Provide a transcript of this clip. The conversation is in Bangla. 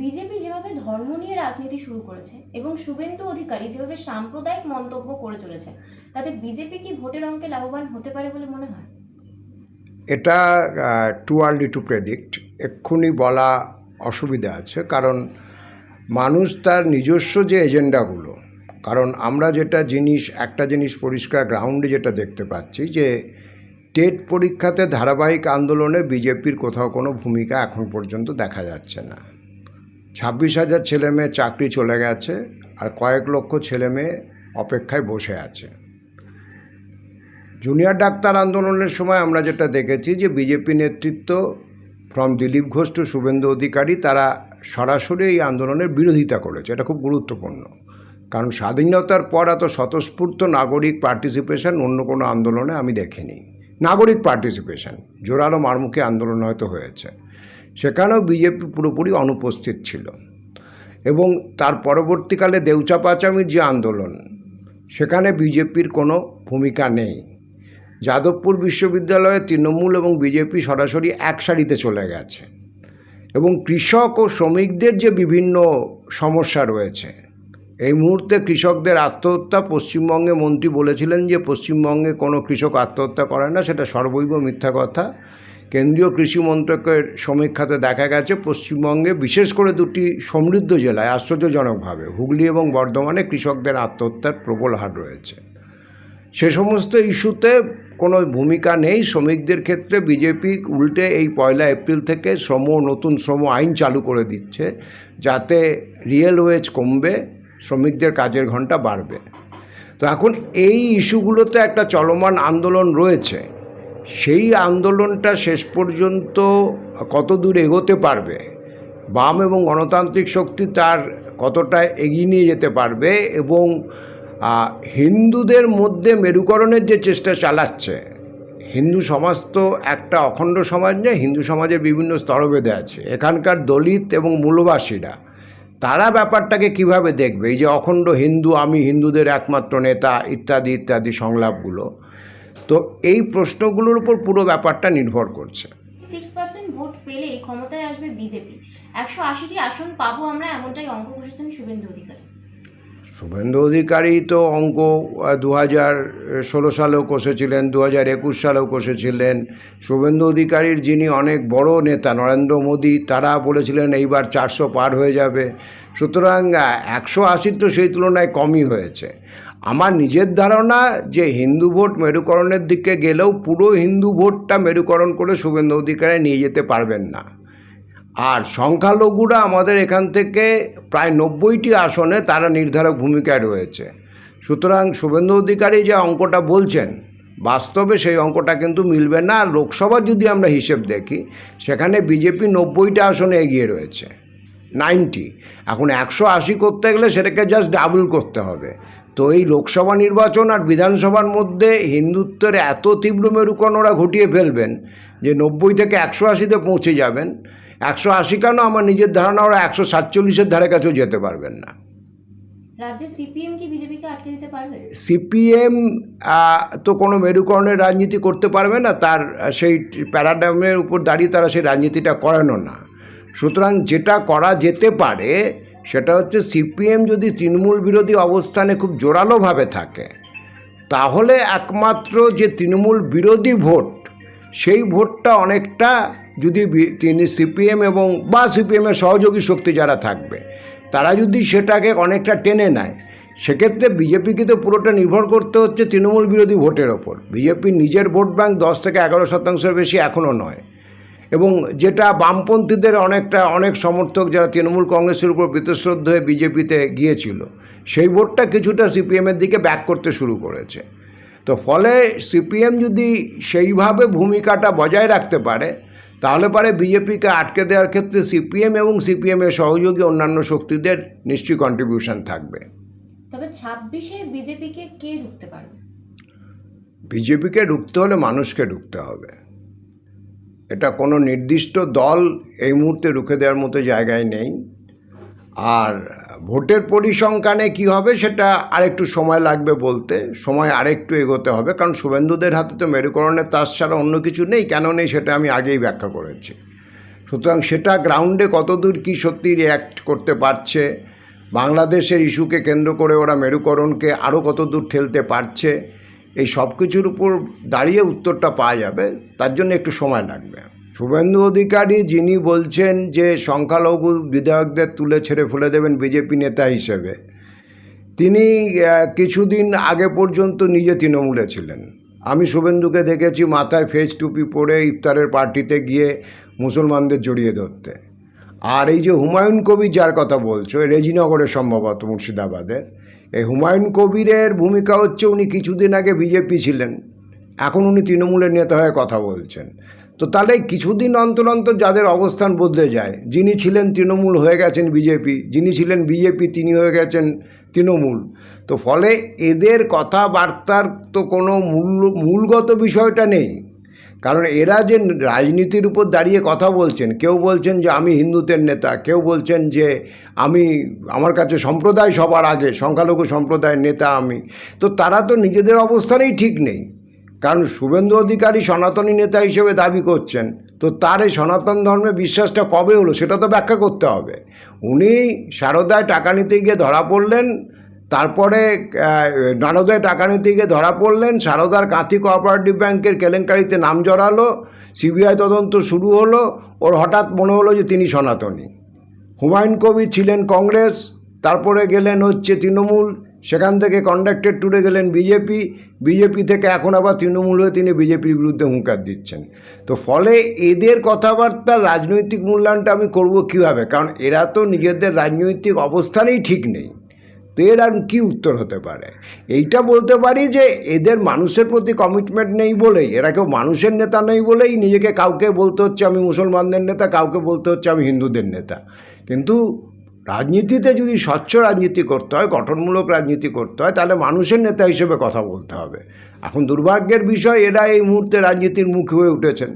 বিজেপি যেভাবে ধর্ম নিয়ে রাজনীতি শুরু করেছে এবং শুভেন্দু অধিকারী যেভাবে সাম্প্রদায়িক মন্তব্য করে চলেছে, তাতে বিজেপি কি ভোটের অঙ্কে লাভবান হতে পারে বলে মনে হয়? এটা টু আর্লি টু প্রেডিক্ট এক্ষুনি বলা অসুবিধা আছে, কারণ মানুষ তার নিজস্ব যে এজেন্ডাগুলো, কারণ আমরা যেটা জিনিস, একটা জিনিস পরিষ্কার গ্রাউন্ডে যেটা দেখতে পাচ্ছি যে, টেট পরীক্ষাতে ধারাবাহিক আন্দোলনে বিজেপির কোথাও কোনো ভূমিকা এখন পর্যন্ত দেখা যাচ্ছে না। ছাব্বিশ হাজার ছেলে মেয়ে চাকরি চলে গেছে আর কয়েক লক্ষ ছেলে মেয়ে অপেক্ষায় বসে আছে। জুনিয়র ডাক্তার আন্দোলনের সময় আমরা যেটা দেখেছি যে বিজেপি নেতৃত্ব ফ্রম দিলীপ ঘোষ টু শুভেন্দু অধিকারী তারা সরাসরি এই আন্দোলনের বিরোধিতা করেছে। এটা খুব গুরুত্বপূর্ণ। কারণ স্বাধীনতার পর এত স্বতঃস্ফূর্ত নাগরিক পার্টিসিপেশন অন্য কোনো আন্দোলনে আমি দেখিনি। নাগরিক পার্টিসিপেশন, জোরালো মারমুখী আন্দোলন হয়তো হয়েছে। সেখানেও বিজেপি পুরোপুরি অনুপস্থিত ছিল। এবং তার পরবর্তীকালে দেউচা পাচামির যে আন্দোলন, সেখানে বিজেপির কোনো ভূমিকা নেই। যাদবপুর বিশ্ববিদ্যালয়ে তৃণমূল এবং বিজেপি সরাসরি এক সারিতে চলে গেছে। এবং কৃষক ও শ্রমিকদের যে বিভিন্ন সমস্যা রয়েছে, এই মুহূর্তে কৃষকদের আত্মহত্যা পশ্চিমবঙ্গে মন্ত্রী বলেছিলেন যে, পশ্চিমবঙ্গে কোনো কৃষক আত্মহত্যা করে না, সেটা সর্বৈব মিথ্যা কথা। কেন্দ্রীয় কৃষি মন্ত্রকের সমীক্ষাতে দেখা গেছে, পশ্চিমবঙ্গে বিশেষ করে দুটি সমৃদ্ধ জেলায় আশ্চর্যজনকভাবে হুগলি এবং বর্ধমানে কৃষকদের আত্মহত্যার প্রবল হার রয়েছে। সে সমস্ত ইস্যুতে কোনো ভূমিকা নেই। শ্রমিকদের ক্ষেত্রে বিজেপি উল্টে এই পয়লা এপ্রিল থেকে শ্রম নতুন শ্রম আইন চালু করে দিচ্ছে, যাতে রিয়েল ওয়েজ কমবে, শ্রমিকদের কাজের ঘণ্টা বাড়বে। তো এখন এই ইস্যুগুলোতে একটা চলমান আন্দোলন রয়েছে। সেই আন্দোলনটা শেষ পর্যন্ত কত দূর এগোতে পারবে? বাম এবং গণতান্ত্রিক শক্তি তার কতটা এগিয়ে নিয়ে যেতে পারবে? এবং হিন্দুদের মধ্যে মেরুকরণের যে চেষ্টা চালাচ্ছে, হিন্দু সমাজ তো একটা অখণ্ড সমাজ নয়, হিন্দু সমাজের বিভিন্ন স্তরভেদে আছে। এখানকার দলিত এবং মূলবাসীরা, তারা ব্যাপারটাকে কীভাবে দেখবে? এই যে অখণ্ড হিন্দু, আমি হিন্দুদের একমাত্র নেতা, ইত্যাদি ইত্যাদি সংলাপগুলো। তো এই প্রশ্নগুলোর উপর পুরো ব্যাপারটা নির্ভর করছে। সিক্স পার্সেন্ট ভোট পেলে ক্ষমতায় আসবে বিজেপি। একশো আশিটি আসন পাবো আমরা এমনটাই অঙ্ক কষেছেন শুভেন্দু অধিকারী। শুভেন্দু অধিকারী তো অঙ্ক দু হাজার ষোলো সালেও কষেছিলেন দু হাজার একুশ সালেও কষেছিলেন। শুভেন্দু অধিকারীর যিনি অনেক বড় নেতা নরেন্দ্র মোদী তারা বলেছিলেন এইবার চারশো পার হয়ে যাবে। সুতরাং একশো আশির তো সেই তুলনায় কমই হয়েছে। আমার নিজের ধারণা যে হিন্দু ভোট মেরুকরণের দিকে গেলেও পুরো হিন্দু ভোটটা মেরুকরণ করে শুভেন্দু অধিকারী নিয়ে যেতে পারবেন না। আর সংখ্যালঘুরা আমাদের এখান থেকে প্রায় নব্বইটি আসনে তারা নির্ধারক ভূমিকায় রয়েছে। সুতরাং শুভেন্দু অধিকারী যে অঙ্কটা বলছেন, বাস্তবে সেই অঙ্কটা কিন্তু মিলবে না। আর লোকসভার যদি আমরা হিসেব দেখি, সেখানে বিজেপি নব্বইটা আসনে এগিয়ে রয়েছে, নাইনটি। এখন একশো আশি করতে গেলে সেটাকে জাস্ট ডাবল করতে হবে। তো এই লোকসভা নির্বাচন আর বিধানসভার মধ্যে হিন্দুত্বের এত তীব্র মেরুকরণ ওরা ঘটিয়ে ফেলবেন যে নব্বই থেকে একশো আশিতে পৌঁছে যাবেন। একশো আশি কেন? আমার নিজের ধারণা ওরা একশো সাতচল্লিশের ধারে কাছেও যেতে পারবেন না। সিপিএম তো কোনো মেরুকরণের রাজনীতি করতে পারবে না। তার সেই প্যারাডামের উপর দাঁড়িয়ে তারা সেই রাজনীতিটা করানো না। সুতরাং যেটা করা যেতে পারে সেটা হচ্ছে সিপিএম যদি তৃণমূল বিরোধী অবস্থানে খুব জোরালোভাবে থাকে, তাহলে একমাত্র যে তৃণমূল বিরোধী ভোট, সেই ভোটটা অনেকটা যদি তিনি সিপিএম এবং বা সিপিএমের সহযোগী শক্তি যারা থাকবে, তারা যদি সেটাকে অনেকটা টেনে নেয়, সেক্ষেত্রে বিজেপিকে তো পুরোটা নির্ভর করতে হচ্ছে তৃণমূল বিরোধী ভোটের ওপর। বিজেপির নিজের ভোট ব্যাংক দশ থেকে এগারো শতাংশের বেশি এখনও নয়। এবং যেটা বামপন্থীদের অনেকটা অনেক সমর্থক যারা তৃণমূল কংগ্রেসের উপর বীতশ্রদ্ধ হয়ে বিজেপিতে গিয়েছিল সেই ভোটটা কিছুটা সিপিএমের দিকে ব্যাক করতে শুরু করেছে। তো ফলে সিপিএম যদি সেইভাবে ভূমিকাটা বজায় রাখতে পারে তাহলে পারে বিজেপিকে আটকে দেওয়ার ক্ষেত্রে সিপিএম এবং সিপিএমের সহযোগী অন্যান্য শক্তিদের নিশ্চয়ই কন্ট্রিবিউশন থাকবে। তবে ছাব্বিশে বিজেপিকে কে ঢুকতে পারবে? বিজেপিকে ঢুকতে হলে মানুষকে ঢুকতে হবে। এটা কোনো নির্দিষ্ট দল এই মুহূর্তে রুখে দেওয়ার মতো জায়গায় নেই। আর ভোটের পরিসংখ্যানে কি হবে সেটা আরেকটু সময় লাগবে বলতে। সময় আরেকটু এগোতে হবে, কারণ শুভেন্দুদের হাতে তো মেরুকরণের তাস ছাড়া অন্য কিছু নেই, কেন নেই সেটা আমি আগেই ব্যাখ্যা করেছি। সুতরাং সেটা গ্রাউন্ডে কতদূর কি সত্যি রিয়্যাক্ট করতে পারছে, বাংলাদেশের ইস্যুকে কেন্দ্র করে ওরা মেরুকরণকে আরও কতদূর ঠেলতে পারছে এই সব কিছুর উপর দাঁড়িয়ে উত্তরটা পাওয়া যাবে, তার জন্য একটু সময় লাগবে। শুভেন্দু অধিকারী যিনি বলছেন যে সংখ্যালঘু বিধায়কদের তুলে ছেড়ে ফেলে দেবেন বিজেপি নেতা হিসেবে, তিনি কিছুদিন আগে পর্যন্ত নিজে তৃণমূলে ছিলেন। আমি শুভেন্দুকে দেখেছি মাথায় ফেজ টুপি পরে ইফতারের পার্টিতে গিয়ে মুসলমানদের জড়িয়ে ধরতে। আর এই যে হুমায়ুন কবির যার কথা বলছো রেজিনগরে সম্ভবত মুর্শিদাবাদের এই হুমায়ুন কবিরের ভূমিকা হচ্ছে উনি কিছুদিন আগে বিজেপি ছিলেন। এখন উনি তৃণমূলের নেতা হয়ে কথা বলছেন। তো তাহলে কিছুদিন অন্তর অন্তর যাদের অবস্থান বদলে যায়, যিনি ছিলেন তৃণমূল হয়ে গেছেন বিজেপি, যিনি ছিলেন বিজেপি, তিনি হয়ে গেছেন তৃণমূল। তো ফলে এদের কথাবার্তার তো কোনো মূল্য মূলগত বিষয়টা নেই। কারণ এরা যে রাজনীতির উপর দাঁড়িয়ে কথা বলছেন, কেউ বলছেন যে আমি হিন্দুদের নেতা, কেউ বলছেন যে আমি, আমার কাছে সম্প্রদায় সবার আগে, সংখ্যালঘু সম্প্রদায়ের নেতা আমি, তো তারা তো নিজেদের অবস্থানেই ঠিক নেই। কারণ শুভেন্দু অধিকারী সনাতনী নেতা হিসেবে দাবি করছেন, তো তার এই সনাতন ধর্মে বিশ্বাসটা কবে হলো সেটা তো ব্যাখ্যা করতে হবে। উনি সারদায় টাকা নিতে গিয়ে ধরা পড়লেন তারপরে নারদায় টাকা নিতে গিয়ে ধরা পড়লেন, সারদার কাঁথি কোঅপারেটিভ ব্যাংকের কেলেঙ্কারিতে নাম জড়ালো, সিবিআই তদন্ত শুরু হলো, ওর হঠাৎ মনে হলো যে তিনি সনাতনী। হুমায়ুন কবির ছিলেন কংগ্রেস, তারপরে গেলেন হচ্ছে তৃণমূল, সেখান থেকে কন্ডাক্টেড ট্যুরে গেলেন বিজেপি বিজেপি থেকে এখন আবার তৃণমূল হয়ে তিনি বিজেপির বিরুদ্ধে হুঙ্কার দিচ্ছেন। তো ফলে এদের কথাবার্তা, রাজনৈতিক মূল্যায়নটা আমি করব কীভাবে? কারণ এরা তো নিজেদের রাজনৈতিক অবস্থানেই ঠিক নেই। তো এর আর কী উত্তর হতে পারে? এইটা বলতে পারি যে এদের মানুষের প্রতি কমিটমেন্ট নেই বলেই, এরা কেউ মানুষের নেতা নেই বলেই নিজেকে কাউকে বলতে হচ্ছে আমি মুসলমানদের নেতা, কাউকে বলতে হচ্ছে আমি হিন্দুদের নেতা। কিন্তু রাজনীতিতে যদি স্বচ্ছ রাজনীতি করতে হয়, গঠনমূলক রাজনীতি করতে হয়, তাহলে মানুষের নেতা হিসেবে কথা বলতে হবে। এখন দুর্ভাগ্যের বিষয়, এরা এই মুহূর্তে রাজনীতির মুখ হয়ে উঠেছেন।